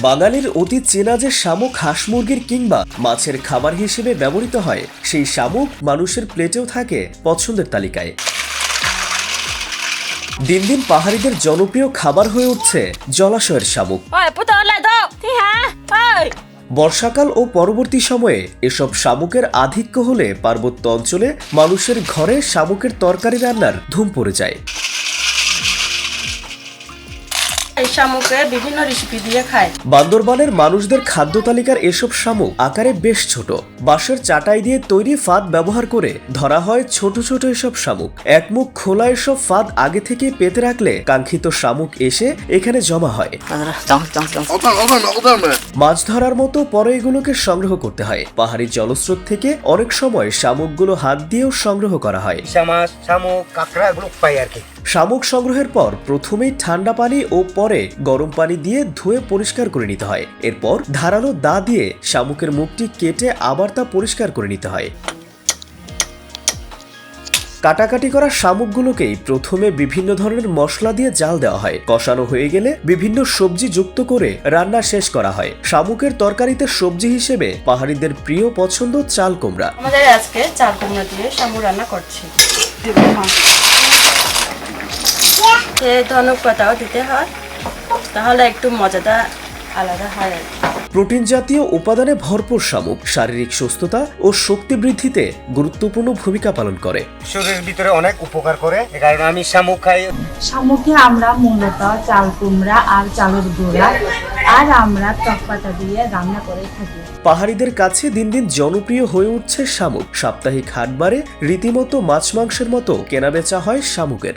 বাঙালির অতি চেনা যে শামুক হাঁস মুরগির কিংবা মাছের খাবার হিসেবে ব্যবহৃত হয় সেই শামুক মানুষের প্লেটেও থাকে পছন্দের তালিকায়। দিন দিন পাহাড়িদের জনপ্রিয় খাবার হয়ে উঠছে জলাশয়ের শামুক। বর্ষাকাল ও পরবর্তী সময়ে এসব শামুকের আধিক্য হলে পার্বত্য অঞ্চলে মানুষের ঘরে শামুকের তরকারি রান্নার ধুম পড়ে যায়। এই শামুকে বিভিন্ন রেসিপি দিয়ে খায়। বান্দরবানের মানুষদের খাদ্য তালিকার এসব শামুক আকারে বেশ ছোট। বাঁশের চাটাই দিয়ে তৈরি ফাঁদ ব্যবহার করে ধরা হয় ছোট ছোট এসব শামুক। একমুখ খোলা এসব ফাঁদ আগে থেকে পেতে রাখলে কাঙ্ক্ষিত শামুক এসে এখানে জমা হয়। মাছ ধরার মতো পরে এগুলোকে সংগ্রহ করতে হয়। পাহাড়ি জলস্রোত থেকে অনেক সময় শামুকগুলো হাত দিয়েও সংগ্রহ করা হয়। শামুক কাঁকড়া এগুলো পাই আর কি। শামুক সংগ্রহের পর প্রথমেই ঠান্ডা পানি ও পরে গরম পানি দিয়ে ধুয়ে পরিষ্কার করে নিতে হয়। এরপর ধারালো দা দিয়ে শামুকের মুখটি কেটে আবার তা পরিষ্কার করে নিতে হয়। কাটাকাটি করা শামুকগুলোকেই প্রথমে বিভিন্ন ধরনের মশলা দিয়ে জাল দেওয়া হয়। কষানো হয়ে গেলে বিভিন্ন সবজি যুক্ত করে রান্না শেষ করা হয়। শামুকের তরকারিতে সবজি হিসেবে পাহাড়িদের প্রিয় পছন্দ চাল কুমড়া। আমাদের আজকে চাল কুমড়া দিয়ে শামু রান্না করছি। তে ধনুক পাতাও দিতে হয় তাহলে একটু মজাটা আলাদা হয় আর কি। প্রোটিন জাতীয় উপাদানে ভরপুর শামুক শারীরিক সুস্থতা ও শক্তি বৃদ্ধিতে গুরুত্বপূর্ণ ভূমিকা পালন করে। শরীরের ভিতরে অনেক উপকার করে এ কারণে আমি শামুক খাই। শামুকে আমরা মূলত চাল কুমড়া আর চালের গুঁড়া আর আমরা টক পাতা দিয়ে রান্না করে থাকি। পাহাড়িদের কাছে দিন দিন জনপ্রিয় হয়ে উঠছে শামুক। সাপ্তাহিক হাটবারে রীতিমতো মাছ মাংসের মতো কেনাবেচা হয় শামুকের।